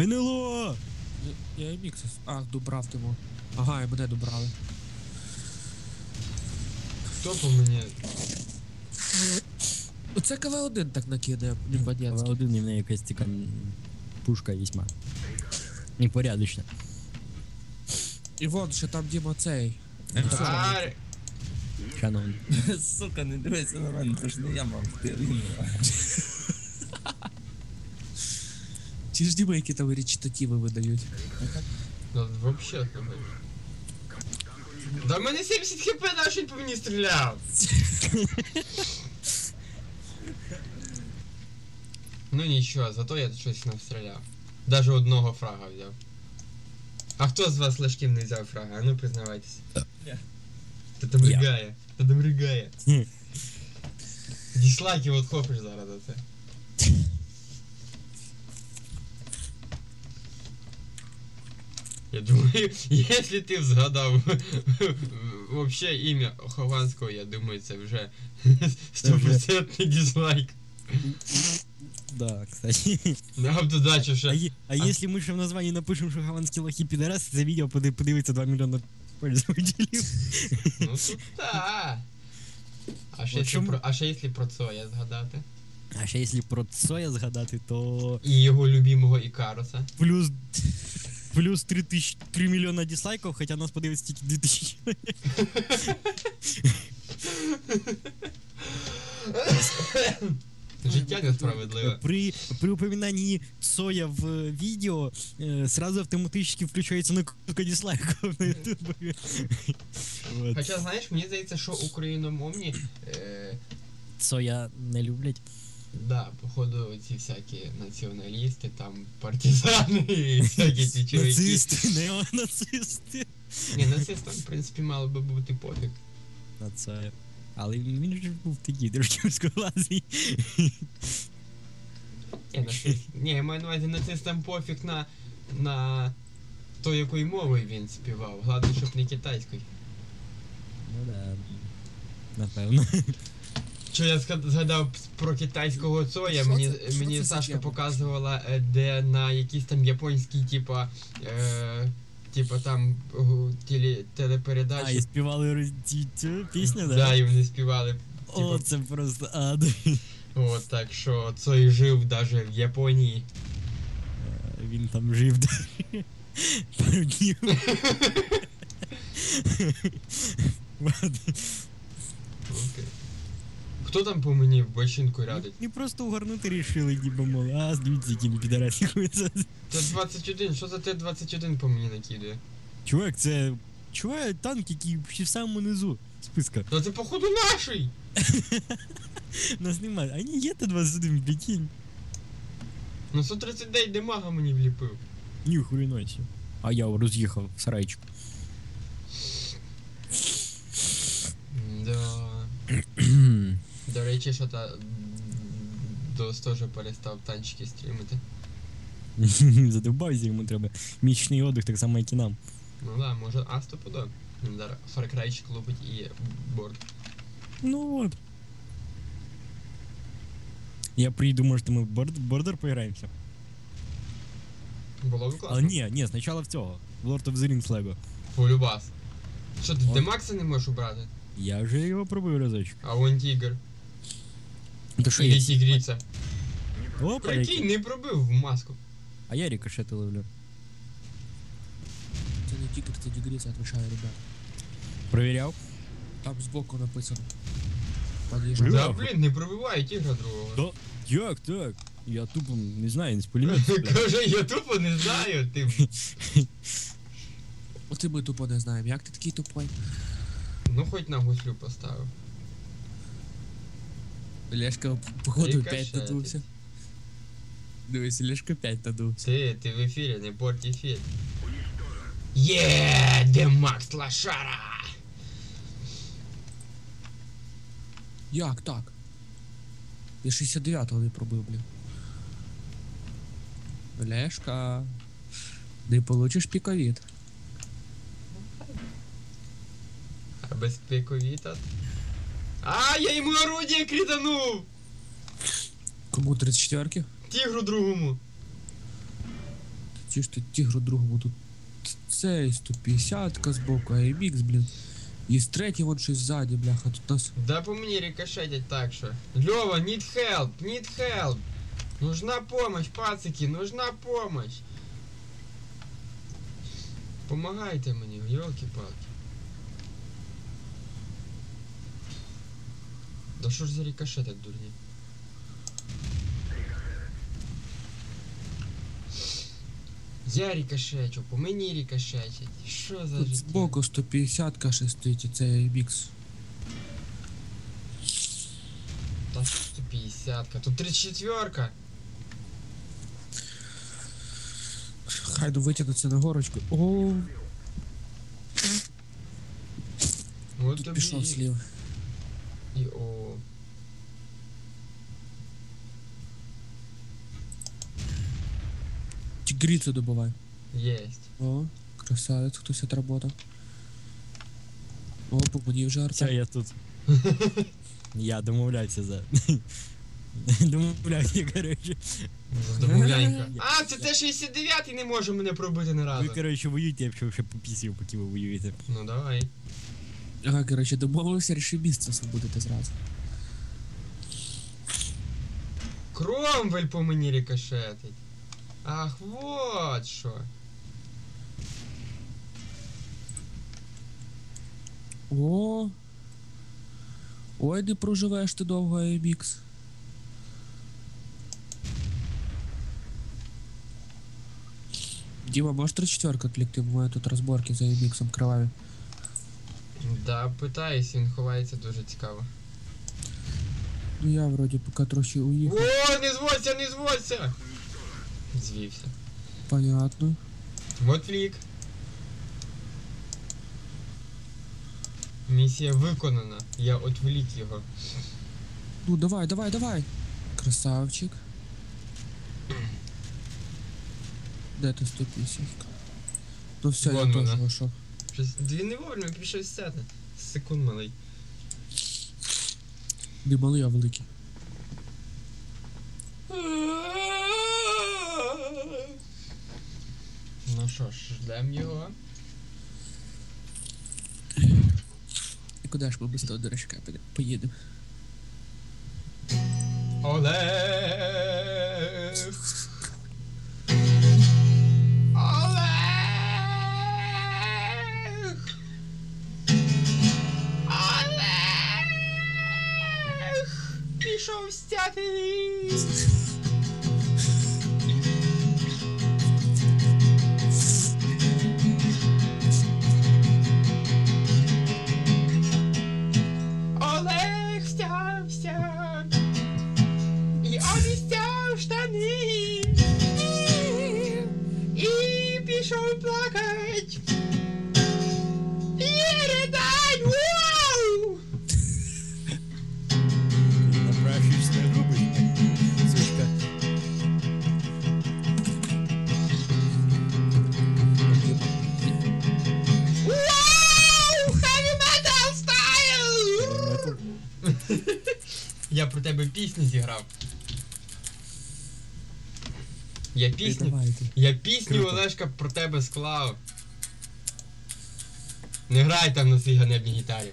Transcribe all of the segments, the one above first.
НЛО! Я, я мікс. А, добрав тимо. Ага, і мене добрали. Хто по мені? Оце КВ-1 так накидає, Лімбанецький. один і в неї якась така пушка вісьма. Непорядочна. І вон ще там Діма цей. А, Шановні. Сука, не дивися на мене, то ж не я мав ти він. Ті ж Діма, які там речитативи видають. Ну, вообще слухай. Да в мене 70 хп, на що він по мені стріляв? ну нічого, зато я щось навстріляв. Даже одного фрага взяв. А хто з вас лашків не взяв фрага? А ну признавайтесь. Я. Та там Я. ригає. Та там ригає. Хм. Діслайки от хопиш зараз за це. Я думаю, если ти згадав вообще ім'я Хованського, я думаю, це вже стопроцентний дизлайк. Да, кстати. Нам додачу А, ще. е- а если мы ще в названии напишем, що хаванські лохи підараси, це відео поди- подивиться 2 мільйони пользователів. Ну тут та. А ще, якщо про, а ще якщо про Цоя згадати? А ще якщо про Цоя згадати, то І його любимого Ікаруса. плюс плюс 3, тисяч, 3 мільйона дизлайків, хоча нас подивиться тільки 2 тисячі. Життя несправедливе. При, при упоминании Цоя в видео э, сразу автоматически включается накрутка дизлайков на ютубе. Вот. Хоча, знаєш, мені здається, що україномовні. Е, Цоя не люблять. Да, походу ці всякі націоналісти, там партизани і всякі ці чоловіки. Нацисти, неонацисти. Ні, нацистам, в принципі, мало би бути пофіг. На Цоя. Але він ж був такий трошки узкоглазий. Ні, нацист... Ні, я маю на увазі нацистам пофіг на. на то, якою мовою він співав. Головне, щоб не китайською. Ну да. Напевно. Що я згадав про китайського Цоя, мені, це- що мені це Сашка тема? показувала, е, де на якійсь там японській, типа. Е, типа там гу- теле, телепередачі. А, і співали роз- ці- цю пісню, да? Да, і вони співали. О, це просто ад. От так що Цой жив даже в Японії. Він там жив пару днів. Вот. Хто там по мені в бочинку рядить? Не просто угорнути рішили, ніби мол, а дивіться, яким підарасі ходять. Т-21, що за Т-21 по мені накидує? Чувак, це. Чувак, танк, який ще в самому низу списка. Та це походу наший! Нас немає. А ні, є Т-21, прикинь. Ну 139 демага мені вліпив. Ні, хуйносі. А я роз'їхав в сарайчик. Да. До речі, що та Дос теж перестав танчики стрімити. Задовбався, йому треба. Місячний отдих, так само, як і нам. Ну да, може, а стопудо. Він зараз фаркрайчик лупить і борт. Ну от. Я приїду, може, ми в бордер поіграємося. Було б класно. ні, ні, спочатку в цього. В Lord of the Rings Lego. Полюбас. Що ти Демакса не можеш убрати? Я вже його пробив разочок. А вон тігр. То що Или я? тігріця. Опа, Прикинь, який. не пробив в маску. А я рикошети ловлю. Це не тільки це дігріться, отвечаю, ребят. Провіряв? Там збоку написано. Подъезжай. Бля. Да блін, не пробиває тігра другого. Да. Як так? Я тупо не знаю, не з пулемету. стріляю. Каже, я тупо не знаю, ти. От і ми тупо не знаємо. Як ти такий тупой? Ну хоч на гуслю поставив. Лешка, походу, Яка 5 ще надувся. Дивись, Лешка 5 надувся. Ти, ти в ефірі, не порт ефір. Є, Демакс Лашара! Як так? Я 69-го не пробив, блін. Лешка. Не получиш піковід. А без піковіта. А, я йому орудие кританув! Кому 34-ки? Тігру другому. Чи ж тут тігру другому тут цей 150 з боку, AMX, блін. І з третій вон щось ззаді, бляха, тут нас. Да по мені рикошетять так що. Льова, need help, need help. Нужна помощь, пацики, нужна помощь. Помагайте мені, йолки-палки. Да що ж за рикошети дурні? Я рикошечу, по мені рикошечить. Що за Тут життя? збоку 150 ще стоїть, і це AMX. Та 150 тут 34 Хай ну витягнуться на горочку. О, Вот тут тобі пішов слів. І о. Тігріцу добивай. Єсть. О, красавець, хтось отработав. О, по мені вже Все, я тут. Я домовляюся за. Домовляюся, коротше. Домовлянька. А, це Т-69 не може мене пробити не Ви, разу. коротше, воюєте, я ще попісів, поки ви воюєте. Ну давай. Ага, коротше, домовилися, рішив місце освободити зразу. Кромвель по мені рикошетить. Ах, вот що. О. Ой, не проживеш ти довго AMX. Діма, можеш 34 клікти, бо у мене тут розборки за AMX кроваві. Да, питаюсь, він ховається дуже цікаво. Ну я вроді поки трохи уїхав. О, не зводься, не зводься! Звівся. Понятно. Вот флік. Місія виконана. Я отвлік його. Ну давай, давай, давай. Красавчик. Де ти 150? Ну все, Вон я теж вийшов. Щось він не вовремя пішов сяти. Секунд малий. Не малий, а великий. Ну що ж, ждем його. І куди ж ми без того дурачка поїдемо? Олег. Олег. Олег. Пішов стяти. Тебе пісню зіграв. Я пісню. Я пісню Олешка про тебе склав. Не грай там на своїй ганебній гітарі.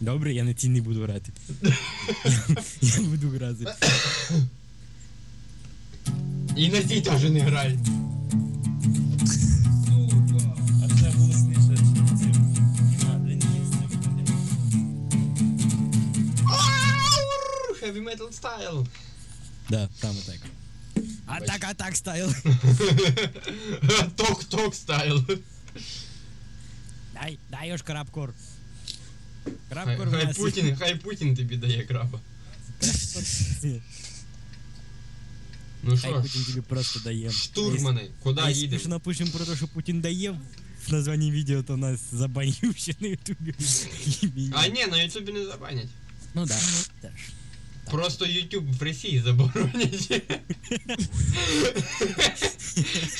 Добре, я на цій не буду грати. Я, я буду грати. І на цій теж не грай. Heavy metal style. Да, там атак. Атак, атак, стайл. Ток-ток стайл. Дай, дай уж крабкор. Хай, Крабкор в хай нас. Путін, хай Путін тобі дає краба. Ну Хай що Путін ж, тобі просто дає. штурмани, куди А якщо їдемо? ж напишемо про те, що Путін дає в названні відео, то нас забанів ще на ютубі. А ні, на Ютубі не забанять. Ну да, теж. Просто YouTube в Росії заборонять.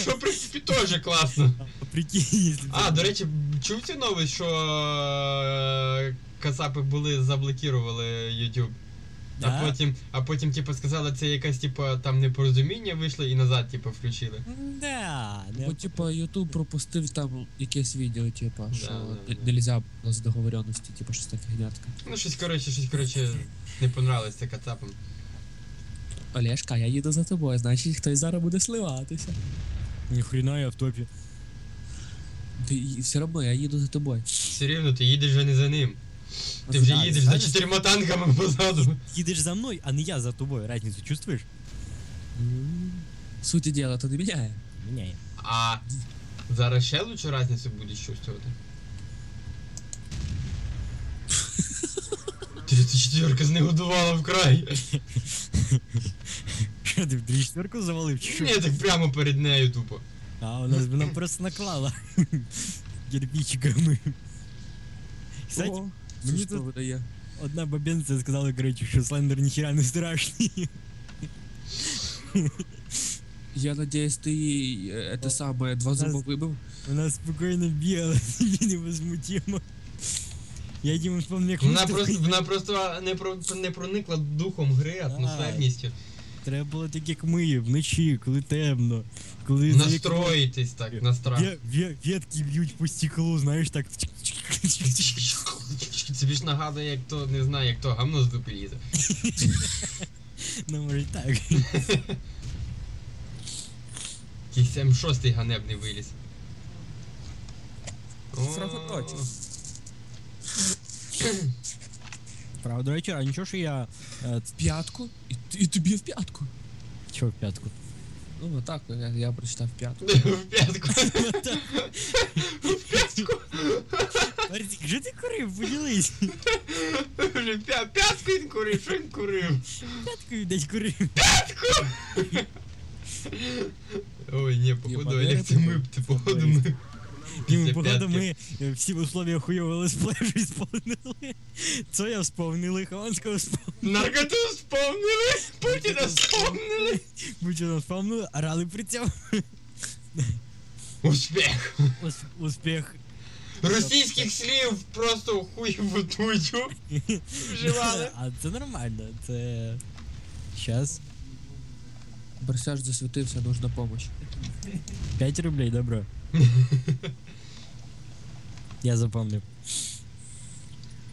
Що, в принципі, теж класно. А Прикинь, А, до речі, чув цю новость, що е, Кацапи були, заблокували YouTube. А потім, а потім, типу, сказали, це якась, типу, там непорозуміння вийшло і назад, типу, включили. Да, не Бо типа Ютуб пропустив там якесь відео, типа, Да, що да, не- да. нельзя було з договоренності, типа щось така фігнятка. Ну, щось, коротше, щось, коротше, не понравилось це кацапам. Олешка, я їду за тобою, значить хтось зараз буде сливатися. Ніхрена я в топі. Ти все одно я їду за тобою. Все рівно ти їдеш вже не за ним. Ти вже їдеш за чотирма танками позаду. Їдеш за мною, а не я за тобою. Разницю чувствуєш? М, Суті діла, то не міняє. Міняє. А зараз ще лучше разницю будеш чувствувати. 34 знегодувала вкрай. Що ти в три четверку завалив чи що? Ні, так прямо перед нею тупо. А у нас вона просто наклала. Кирпичиками. Кстати, мені тут- видає. одна бабенця сказала, короче, що слендер ніхіра не страшний. Я надіюсь, ти їй, е, те саме два зуба вибив. Вона спокійно бігала собі невозмутимо. Я Діму вспомнив, як Вона просто, вона просто не, про, не проникла духом гри, атмосферністю. Треба було так, як ми, вночі, коли темно. Коли Настроїтись так на страх. вє- вє- Ветки б'ють по стеклу, знаєш, так. Це більш нагадує, як то, не знаю, як то гамно з дупи лізе. Ну, може так. Якийсь М6 ганебний виліз. Правда, до речі, а нічого, що я. е, В п'ятку? І, і тобі в п'ятку. Чого в п'ятку? Ну, так, я, я прочитав в п'ятку. В п'ятку. Марсик, що ти курив? Поділись. Вже п'я- П'ятку він курив, що він курив? П'яткою десь курив. Ой, ні, походу, Олег, це ми, репетитор. походу ми. Діму, Після походу, п'ятки. ми е, всі условия хуйового летсплею сповнили. Цоя вспомнили, Хованського вспомнили, Наркоту вспомнили, Путіна вспомнили. Бучина вспомнили, орали при цьому. Успіх. Ус- Успіх. Російських слів просто хуй в тучу вживали. А це нормально, це. Щас. Берсяж засвітився, нужна помощь. 5 рублей, добро. Я запомнив.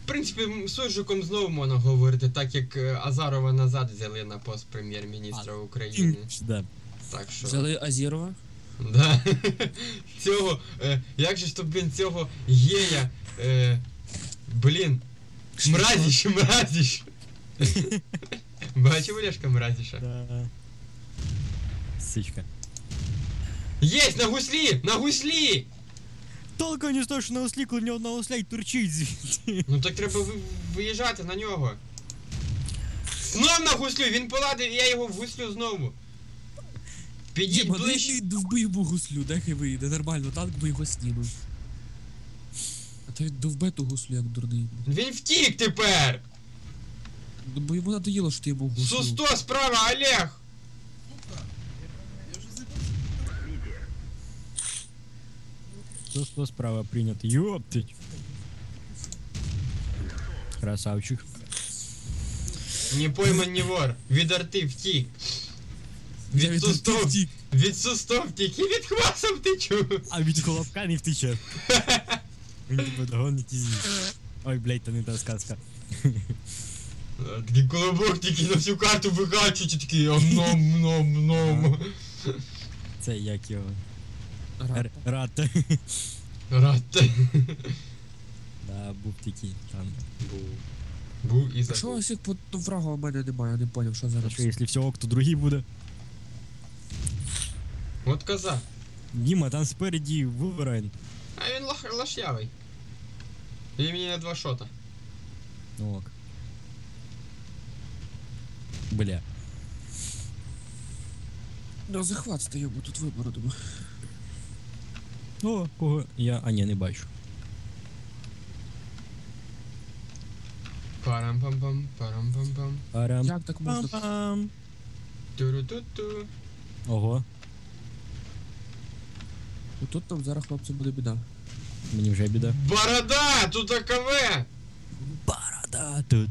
В принципі, суржиком знову можна говорити, так як е, Азарова назад взяли на пост прем'єр-міністра України. Да. Так що. Взяли Азірова. Да. Цього. Е, як же ж то, блін, цього гея. Е, блін. Мразіш, мразіш. Бачив Олешка мразіша? Да. Сичка. Єсть, на гуслі! На гуслі! Толку не того, що на ослі, коли в нього на осля й турчить звідти. Ну так треба ви- виїжджати на нього. Знов на гуслю, він поладив, і я його в гуслю знову. Підіть Діма, ближче. ну вбий йому гуслю, нехай вийде, нормально, танк би його снімив. А то він довбе ту гуслю, як дурний. Він втік тепер! Ну, бо йому надоїло, що ти йому гуслю. Су-100 справа, Олег! Що сто справа прийнято. Йоптить. Красавчик. Не пойман, не вор. Від арти втік. Від від Су-100 арти втік. Від Су-100 втік і від хваса втечу. А від хлопка не втече. Він тебе догонить і з'їсть. Ой, блядь, то не та сказка. Такий колобок тільки на всю карту викачують такий ом-ном, ном, ном. Це як його. Рад. Р- Рата. Рад. Да, був такий там. Був. Був і А що забув. ось як по ну, врага у мене немає, я не поняв, що А зараз. що, якщо все ок, то другий буде. От коза. Діма, там спереді Вулверайн. А він лох, лошявий. І мені на два шота. Ну ок. Бля. На захват стаємо, тут вибору думаю. О, кого? Я. А ні, не бачу. Парам-пам-пам, парам-пам-пам. Парам. Як так можна? Пам-пам. Ту-ру-ту-ту. Ого, Ну, Тут нам зараз хлопцям буде біда. мені вже біда. Борода! Тут АКВ! Борода! Та ту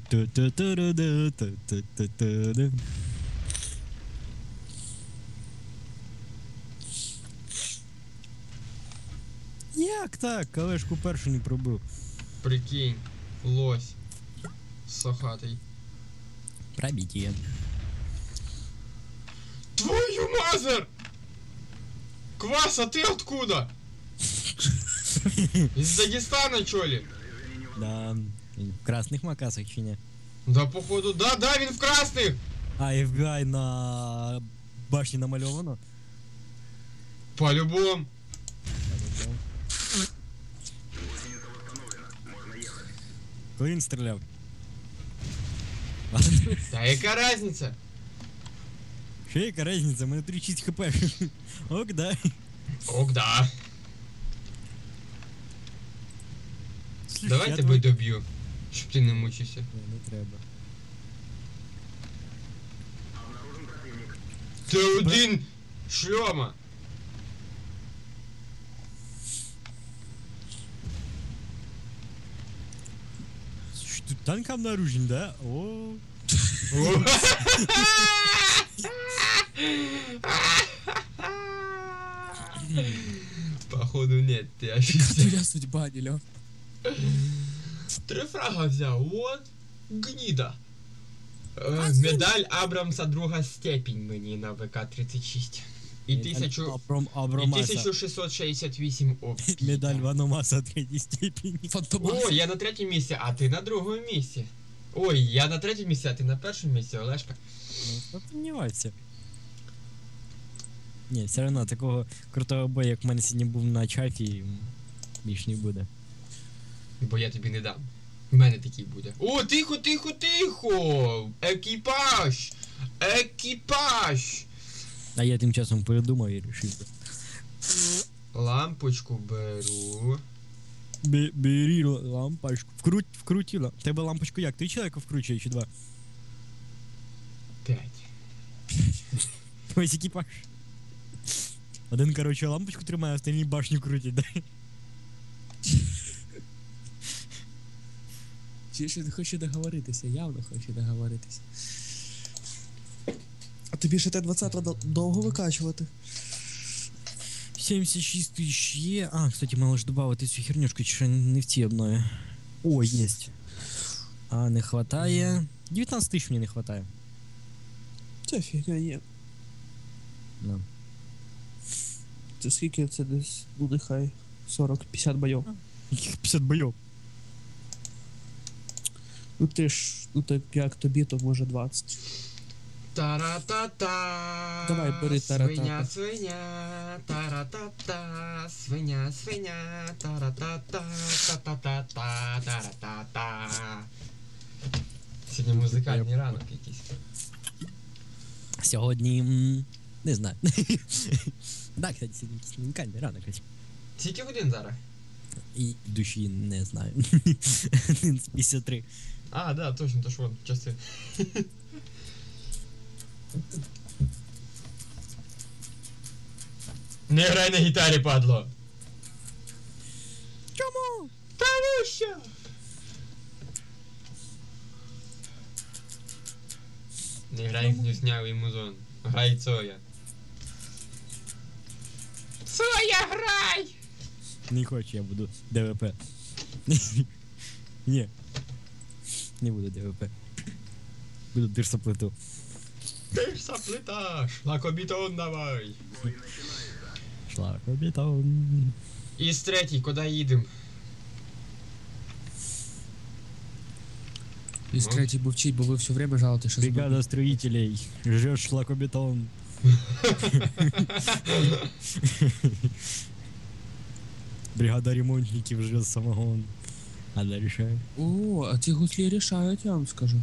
Як так? Калешку першу не пробив. Прикинь, лось. Сохатий. Пробитие. Твою мазер! Квас, а ты откуда? Из Дагестана, чё ли? Да. В красних макасах чи ні? Да, походу, да, да, він в красних! А FBI на башні намальовано. По-любому. Коли він стріляв? Та яка разниця? Ще яка різниця, у мене 36 хп. Ок, да. Ок, да. Слушай, Давай я тебе твой- доб'ю, щоб ти не мучився. Ні, Не треба. Ти один шльома. Слушай, тут танк обнаружен, да? О, О. Походу нет, ты Яка ошибся. твоя судьба, Нільо? Три фрага взяв, от гніда. Е, Медаль Абрамса друга степінь мені на ВК-36. І тисячу... І 1668 опцій. Медаль Ваномаса третій степені. Фантомас. О, я на третьому місці, а ти на другому місці. Ой, я на третьому місці, а ти на першому місці, Олешка. Ну, сумнівайся. Ні, все одно такого крутого бою, як в мене сьогодні був на чафі, більш не буде. Бо я тобі не дам. У мене такий буде. О, тихо, тихо, тихо! Екіпаж! Екіпаж! А я тим часом передумав і рішив. Лампочку беру. Бе- Бери л- лампочку. Вкруть, вкрутила. Тебе лампочку як? Ти чоловіка вкручує чи два? П'ять. Ось екіпаж. Один, короче, лампочку тримає, а остальні башню крутять, да? Чи ще хоче договоритися, явно хоче договоритися. А тобі ще Т-20 дол- довго викачувати? 76 тисяч є. А, кстати, мало ж добавити цю хернюшку, чи ще не в цій обнові. О, єсть. А, не хватає. 19 тисяч мені не хватає. Це фігня є. Ну. Це скільки це десь буде хай 40-50 бойов. Яких 50 бойов. Ну ти ж, ну так як тобі, то може 20. Тара-та-та. Давай, бери тара-та-та. Свиня, свиня, тара-та-та, свиня, свиня, тара-та-та, та-та-та-та, тара-та-та. Сьогодні музикальний ранок якийсь. Сьогодні. Не знаю. Так, кстати, сьогодні якийсь унікальний ранок. Скільки годин зараз? І душі не знаю. 53. А, да, точно, то ж вон, часи. Не грай на гітарі, падло. Чому? Тому що? Не грай в гнюснявий музон. Грай Цоя. Цоя, грай! Не хочу, я буду ДВП. Ні. Не буду ДВП. Буду дирсоплиту. Ти ж саплита, шлакобітон давай. Шлак обітон. Із третій, куди їдем? Із Ну. третій мовчить, бо ви все время жалуєте, що Бригада строителей. Жжет шлакобетон. Бригада ремонтників жжет самогон. А дальше? О, а ці гуслі рішають, я вам скажу.